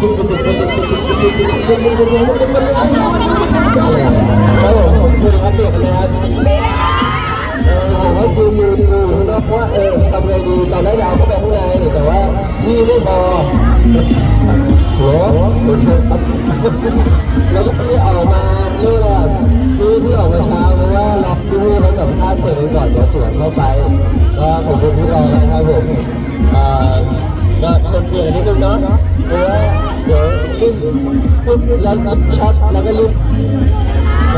ครัผมเด็นรับผมว่ายืนยืนดูนอกว่าเออทำไงดีตอนแรกเราเข้าไปข้างในแต่ว่าที่ไม่พอหัหเชิตีออกมาเรื่อยพี่พี่ออกมชาว่ารับพี่มาสัมภาษณ์เสร็จก่อนเดี๋ยวสวนเข้าไปก็ขอบคุณที่รอนะครับผมเอ่อก็เป็นเกียรตินิดนึงเนาะเพราะว่า เดี๋ยวรีบปุ๊บแล้วรับช็อตแล้วก็รีบไป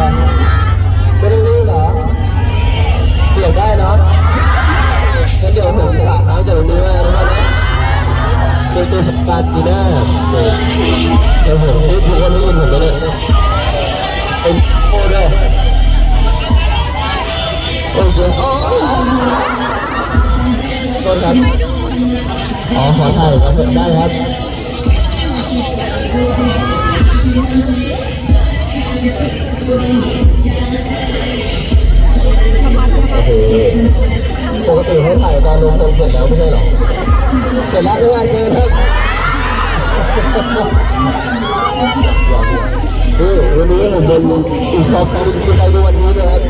ไม่ได้รีบเหรอเปลี่ยนได้เนาะงั้นเดี๋ยวผมสาดน้ำจากตรงนี้ไว้นะครับนะเป็นตัวสปาร์ติน่าเดี๋ยวผมนี่ทุกคนได้ยินผมไหมเนี่ยไอ้โอ้ด้วยโอ้ยโอ้โทษครับอ๋อขอถ่ายครับได้ครับ โอเคปกติเขาถ่ายตอนลงคอนเสร็จแล้วไม่ใช่หรอ เสร็จแล้วก็ว่าเจอครับนี่วันนี้ผมเป็นอุซอฟต์คุณใครดูวันนี้นะครับ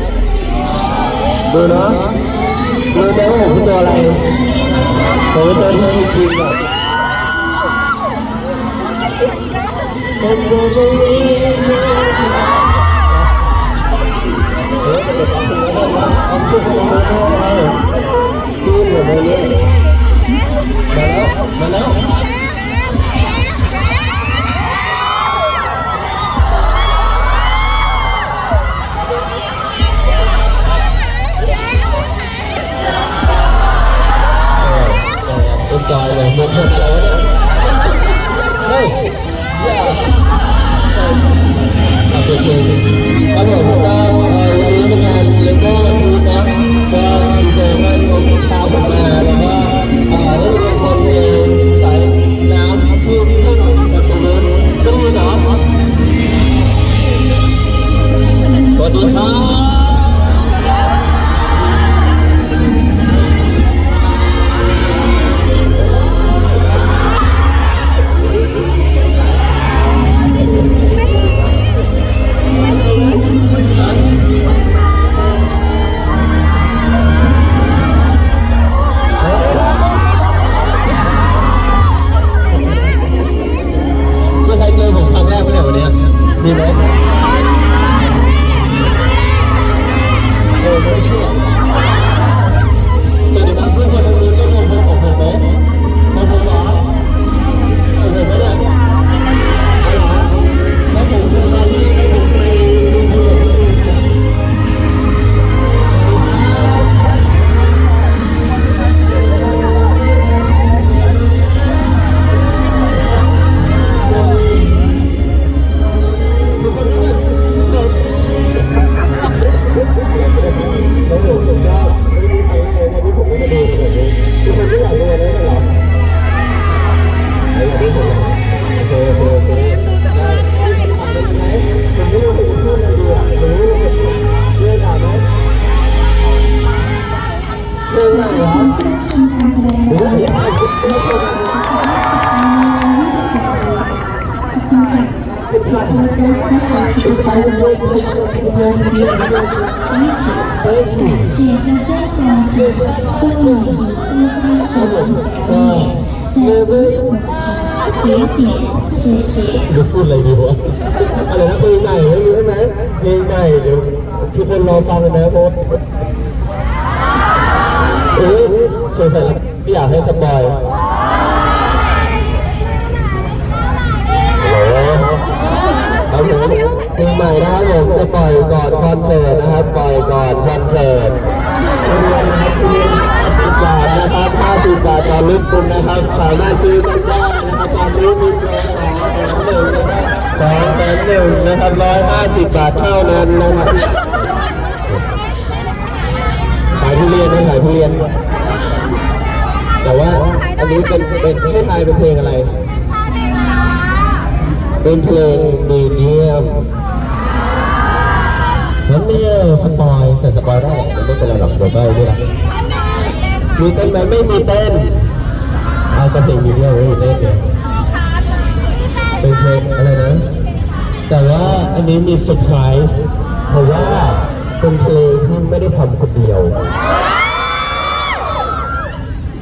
ดูเนาะรู้ไหมว่าผมเป็นตัวอะไรผมเป็นตัวที่จริงแบบ เป็น ดูพูดอะไรอยู่วะอะไรนะเพลงใหม่เม่ใช่ไหมเพลงใหม่เดี๋ยวทุกคนรอฟังนะเพราะเออสงสัยพี่อยากให้สบายเหรอบผมเพลงใหม่นะครับผมจะปล่อยก่อนคอนเสิร์ตนะครับปล่อยก่อนคอนเสิร์ตเรียบาทนะครับ50บาทต่อลิตรนะครับสามารถซื้อได้ ตอนนี้มีโปรสองแถมหนึ่งนะครับสองแถมหนึ่งนะครับร้อยห้าสิบบาทเท่านั้นนะครับขายทุเรียนนะขายทุเรียน แต่ว่าอันนี้เป็นเป็นให้ทายเป็นเพลงอะไร เป็นเพลงมีเดียมนั้นเนี่ยสปอยแต่สปอยได้แหละไม่เป็นไรหรอกเดี๋ยวได้ด้วยละมีเต้นไหมไม่มีเต้น เอาแต่เพลงมีเดียวไม่มีเต้นเนี่ยเป็นเพลงอะไรนะ แต่ว่าอันนี้มีเซอร์ไพรส์เพราะว่าเป็นเพลงที่ไม่ได้ทำคนเดียว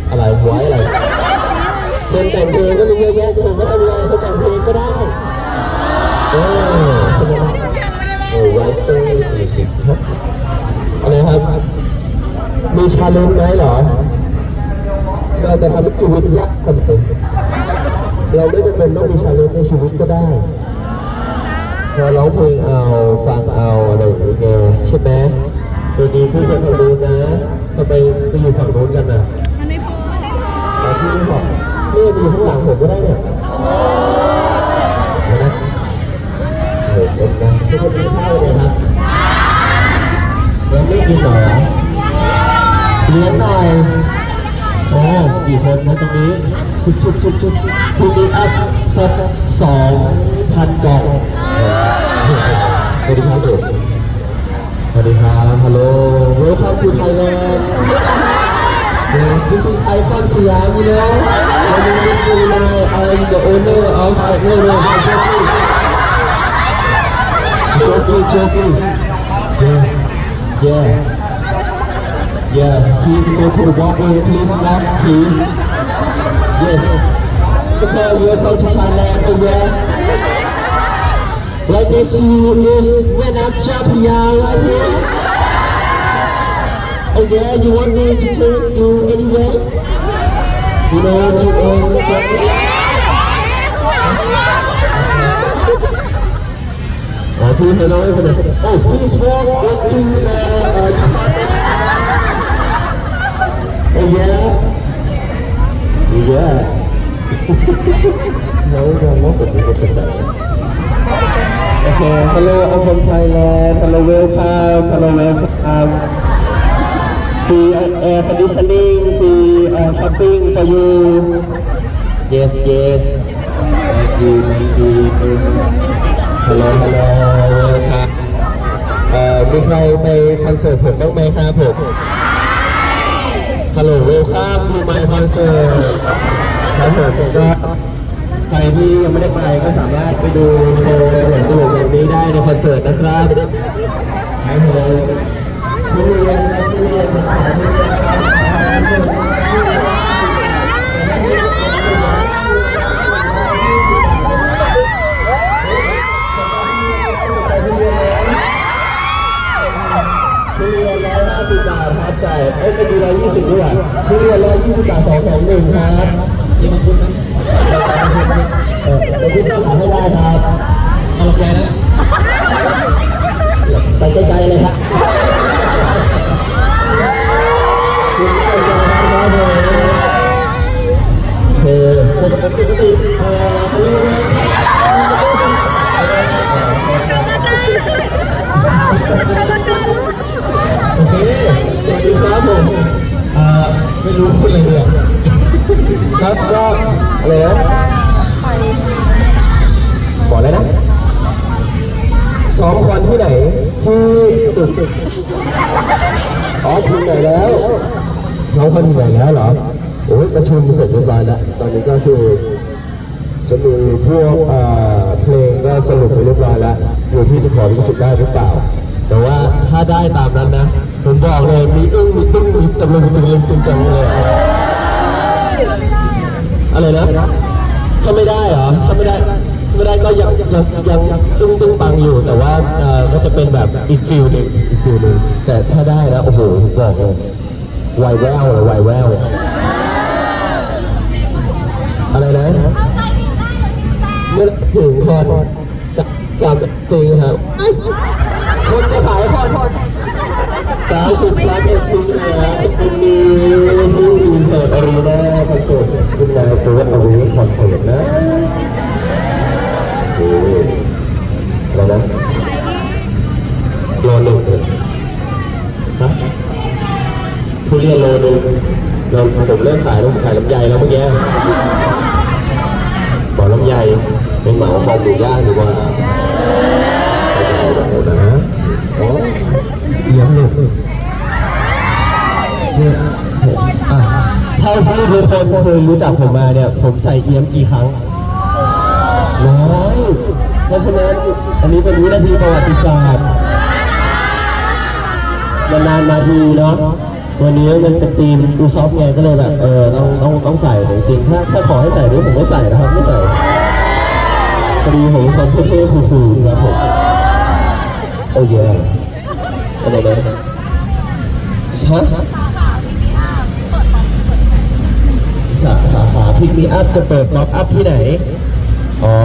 อะไรไว้อะไรคนแต่งเพลงก็มีเยอะแยะผมก็ทำงานคนแต่งเพลงก็ได้เออใช่ไหมโอ้ไวเซอร์มิวสิกครับอะไรครับ มีชาเลนจ์ไหมเหรอ เราจะทำให้ชีวิตยากขึ้นไปเราไม่จำเป็นต้องมีชาเลนจ์ในชีวิตก็ได้พอร้องเพลงเอาฟังเอาอะไรอย่างเงี้ยใช่ไหมตัวดีพี่จะทำรู้นนะทำไมไปอยู่ฝั่งโน้นกันอะมันไม่พอแต่พี่ไม่บอกนี่ไปอยู่ข้างหลังผมก็ได้เนี่ยเห็นไหมเห็นไมทุกคนกินข้าวเลยครับยังไม่กินเหรอเลี้ยงหน่อย โอ้กี่คนนะตรงนี้ชุบชุบชุบชุบพรุ่งนี้อัพสักสองพันกล่องสวัสดีครับผมสวัสดีครับฮัลโหล welcome to Thailand Yes, this is Icon Siam, you know. My name is Mulai. I'm the owner of I no no no joking. Joking, joking. Yeah. Yeah. Yeah. Please go to the walkway, please walk, please. Yes. Okay, welcome to Thailand, oh yeah. Like this is when I'm jumping out right here. Oh yeah, you want me to take you anywhere? You know, to all the Oh, please hello everyone. Oh, please walk into the uh, store. เยอะเยอะเราเราไม่ติดติดติดโอเคฮัลโหลออฟฟอมไทยแลนด์ฮัลโหลเวลคัมฮัลโหลเวลคัมฟรีแอร์คอนดิชันนิ่งฟรีช้อปปิ้ง for you yes yes thank you thank you hello hello welcome เอ่อมีใครไปคอนเสิร์ตผมบ้างไหมครับผม ฮัลโหลเวลคัมดูไมคอนเสิร์ตครับผมก็ใครที่ยังไม่ได้ไปก็สามารถไปดูโชว์ตลกตลกแบบนี้ได้ในคอนเสิร์ตนะครับครับผมทุเรียนนะทุเรียนนะขายทุเรียนครับ สิบบาทครับจ่ายเอ้ยไม่ดีร้อยยี่สิบด้วยทุเรียนร้อยยี่สิบบาทสองแถมหนึ่งครับยังมาคุณไหมเออเดี๋ยวพี่ต้องหาให้ได้ครับเอาลงไปนะไปไกลๆเลยครับคุณก็จะทำได้เลยเออปกติปกติเออเขาเรียกว่าโอ สวัสดีครับผมอ่อไม่รู้พูดอะไรเลยครับก็อะไรนะขออะไรนะซ้อมควันที่ไหนที่ตึกอ๋อถึงไหนแล้วน้องคนไหนแล้วเหรอโอ้ยประชุมเสร็จเรียบร้อยแล้วตอนนี้ก็คือจะมีพวกเอ่อเพลงก็สรุปไปเรียบร้อยแล้วอยู่ที่จะขอลิขสิทธิ์ได้หรือเปล่า แต่ว่าถ้าได้ตามนั้นนะ ผมบอกเลยมีอึ้งมีตึ้งมีตะลึงตึงลึงตึงกังเลยอะไรนะถ้าไม่ได้เหรอถ้าไม่ได้ไม่ได้ก็ยังยังยังตึ้งตึ้งปังอยู่ แต่ว่าเอ่อก็จะเป็นแบบอีกฟิลหนึ่งอีกฟิลหนึ่งแต่ถ้าได้นะโอ้โหผมบอกเลยไวแววเลยไวแววอะไรนะเมื่อถึงคนสสามจริงครับเอ้ยคนจะขายคน สามสิบสามเอ็ดสิงหาคุณมีผู้ดีเปิดอารีนาคอนเสิร์ตคุณนายเฟิร์สเอาไว้คอนเสิร์ตนะโอ้ยอะไรนะโลหนึ่งเลยฮะทุเรียนโลหนึ่งเราผมเลิกขายแล้วผมขายลำไยแล้วเมื่อกี้บอกลำไยเป็นเหมาคอหมูย่างดีกว่าโอ้โหนะ เยี่ยมเลยเนี่ยอะเท่าที่ทุกคนเคยรู้จักผมมาเนี่ย ผมใส่เอียมกี่ครั้งน้อยเพราะฉะนั้นอันนี้เป็นวินาทีประวัติศาสตร์นานๆมาทีเนาะวันนี้มันเป็นทีมดูซอฟไงก็เลยแบบเออต้องต้องต้องใส่จริงๆถ้าถ้าขอให้ใส่ด้วยผมก็ใส่นะครับไม่ใส่พอดีผมเป็นคนเท่ๆคูลๆครับผมโอ้ย อะไรนะฮะสาขาขาพิกมีอัพจะเปิดป๊อปอัพที่ไหน อ๋อ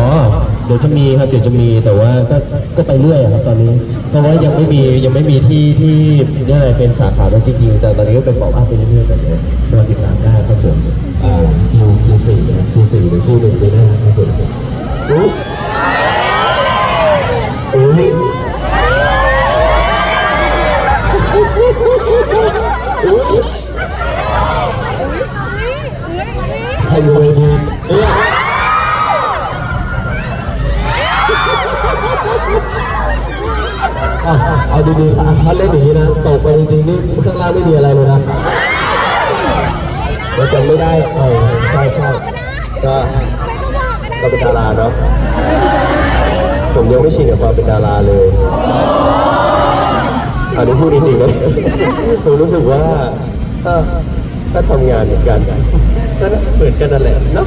เดี๋ยวจะมีครับ เดี๋ยวจะมีแต่ว่าก็ก็ไปเรื่อยอะครับตอนนี้ เพราะว่ายังไม่มียังไม่มีที่ที่เรียกอะไรเป็นสาขาแล้วจริงๆแต่ตอนนี้ก็เป็นป๊อปอัพไปเรื่อยๆแต่เดี๋ยวรอติดตามได้ครับผมอ่าคิวคิวสี่คิวสี่หรือคิวหนึ่งไปได้ครับผมอุ๊ยอุ๊ยอุ๊ ให้รวยดีเอ๊ะอะเอาดีๆถ้าเล่นอย่างนี้นะตกไปจริงๆนี่ข้างล่างไม่มีอะไรเลยนะเราจำไม่ได้เออใช่ใช่ก็เราเป็นดาราเนาะผมยังไม่ชินกับความเป็นดาราเลยอันนี้พูดจริงๆนะผมรู้สึกว่าถ้าทำงานเหมือนกัน ก็เหมือนกันนั่นแหละเนาะ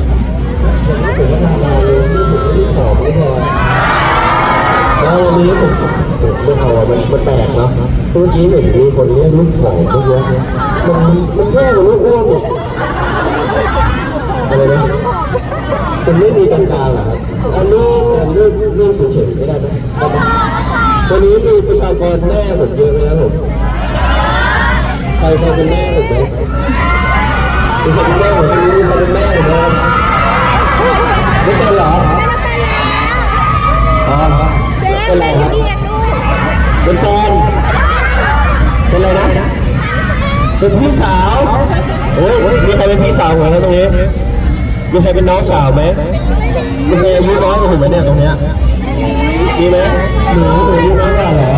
ผมรู้สึกว่าดาราเลยนี่ผมไม่ได้ผอมไม่พอแล้ววันนี้ผมผมไม่เอาอะมันมันแปลกเนาะเมื่อกี้เห็นมีคนเรียกลูกผอมเมื่อกี้เนี่ยมันมันแย่กว่าลูกอ้วนเนี่ยอะไรนะมันไม่มีกลางๆเหรอครับอันนี้เรื่องเรื่องเฉยๆไม่ได้ไหมวันนี้มีประชากรแม่ผมเยอะไหมครับผมใครใครเป็นแม่ผมไหมมีใคร เป็นแม่ผมคนนี้มีใครเป็นแม่ผมไหมครับไม่เป็นเหรออ๋อเป็นไรครับเป็นแฟนเป็นอะไรนะเป็นพี่สาวโอ้ยมีใครเป็นพี่สาวผมไหมตรงนี้มีใครเป็นน้องสาวไหมมีใครอายุน้อยกว่าผมไหมเนี่ยตรงเนี้ยมีไหมหนูหนูอายุน้อยกว่าเหรอ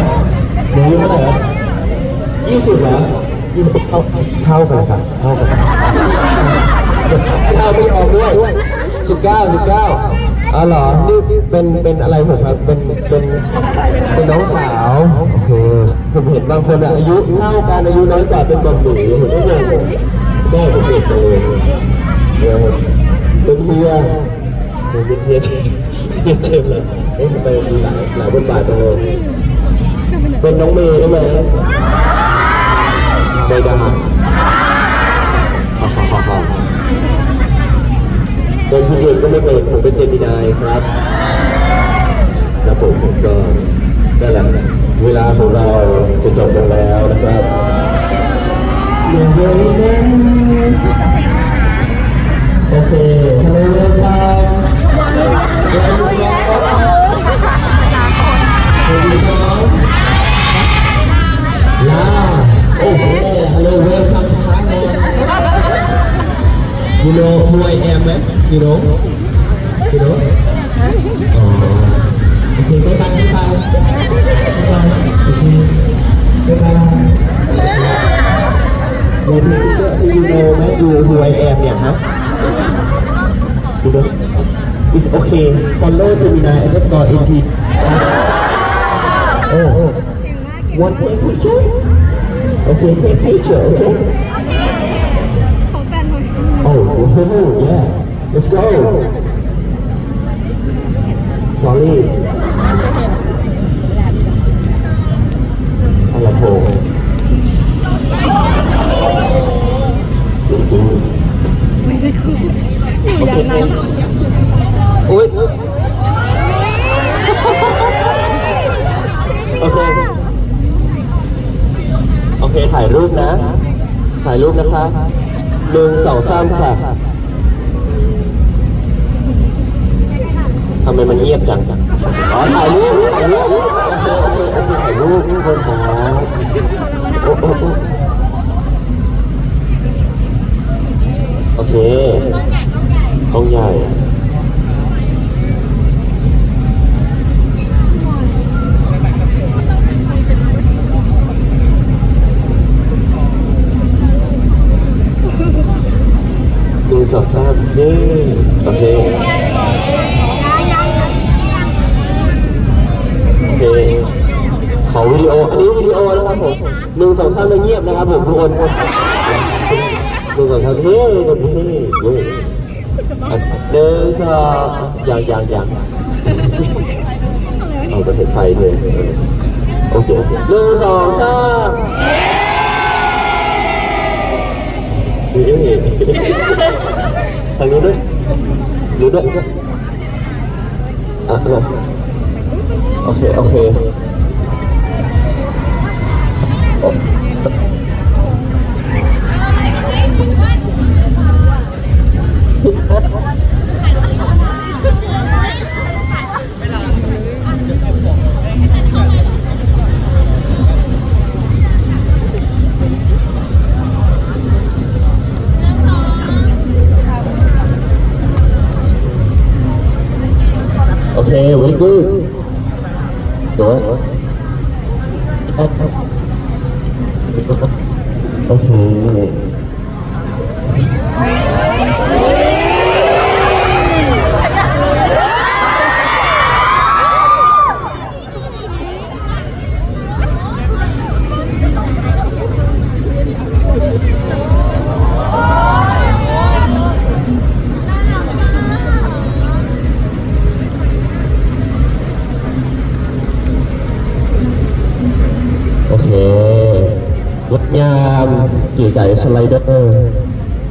หนูอายุเท่าไหร่ยี่สิบเหรอยี่สิบเท่าเท่ากันค่ะเท่ากัน เท่าไม่ออกด้วยสิบเก้าสิบเก้าอ๋อเหรอนี่เป็นเป็นอะไรผมครับเป็นเป็นเป็นน้องสาวโอเคผมเห็นบางคนอะอายุเท่ากันอายุน้อยกว่าเป็นบอมหนูผมก็งงแม่ผมเด็กจังเลยเดี๋ยวเป็นเฮียผมเป็นเฮียเจมส์เฮียเจมส์เลยเอ้ยทำไมมีหลายหลายบทบาทจังเลยเป็นน้องเมย์ได้ไหมไม่ได้ ก็ไม่เป็นผมเป็นเจมินายครับครับผมผมก็นั่นแหละเวลาของเราจะจบลงแล้วนะครับโอเคฮัลโหลครับสวัสดีครับลาโอ้โหฮัลโหลเวลคัมทูชาแนล You know who I am ไหม You know You know อ๋อโอเคบ๊ายบายบ๊ายบายบ๊ายบายโอเคบ๊ายบายเดี๋ยวพี่พี่ You know ไหม You who I am เนี่ยฮะ You know It's okay follow Gemini underscore NT โอ้ One take picture Okay take picture okay woohoo, yeah. Let's go. Sorry. อะไรโผล่จริงไม่ได้คู่อยู่อย่างนั้นอุ้ยโอเค โอเค ถ่ายรูปนะ ถ่ายรูปนะคะ หนึ่งสองสามค่ะทำไมมันเงียบจังอ๋อถ่ายรูปถ่ายรูปโอเคโอเคโอเคถ่ายรูปคนหอโอ้โอ้โอ้โอเคกล้องใหญ่ งสองสามเย้โอเคโอเคขอวิดีโออันนี้วิดีโอนะครับผมหนึ่งสองสามแล้วเงียบนะครับ ผมทุกคนหนึ่งสองสามเฮ้หนึ่งเฮ้เย้อันหนึ่งองยังยังยังเอาไปเห็นไฟเลยโอเคหนึ่งสองสามเฮ้ทางนู้นด้วยนู้นด้วยอะโอเค โอเค โอ้โหเคงดงาม กี่ไก่สไลเดอร์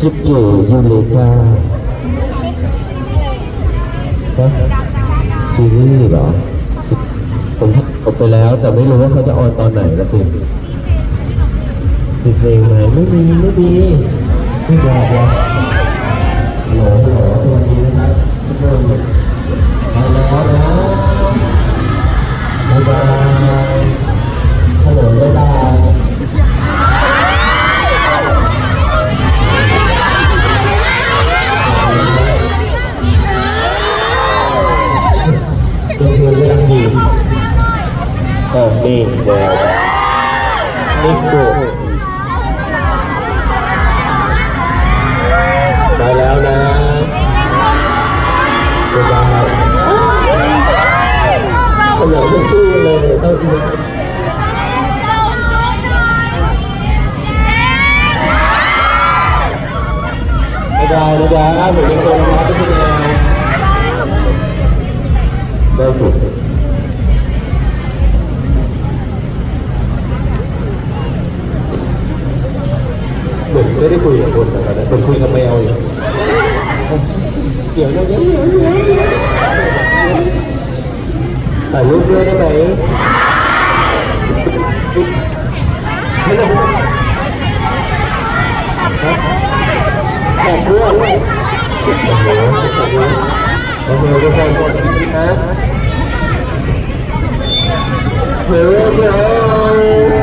จิ๊บอยู่ยูเลกาซีรีส์เหรอ ผมจบไปแล้วแต่ไม่รู้ว่าเขาจะออนตอนไหนละสิมีเพลงไหมไม่มี ไม่มีไม่บอกว่าฮัลโหลฮัลโหลสวัสดีนะครับทุกคนไปแล้วนะบ๊ายบายฮัลโหลบ๊ายบาย เป็นเพลงที่รักดีเออนี่เดี๋ยวนี่กู ถ่ายรูปด้วยได้ไหมไม่ได้ครับแจกเพื่อนโอ้โหแจกเพื่อนโอเคทุกคนกินนะเฮ้ยเฮ้ย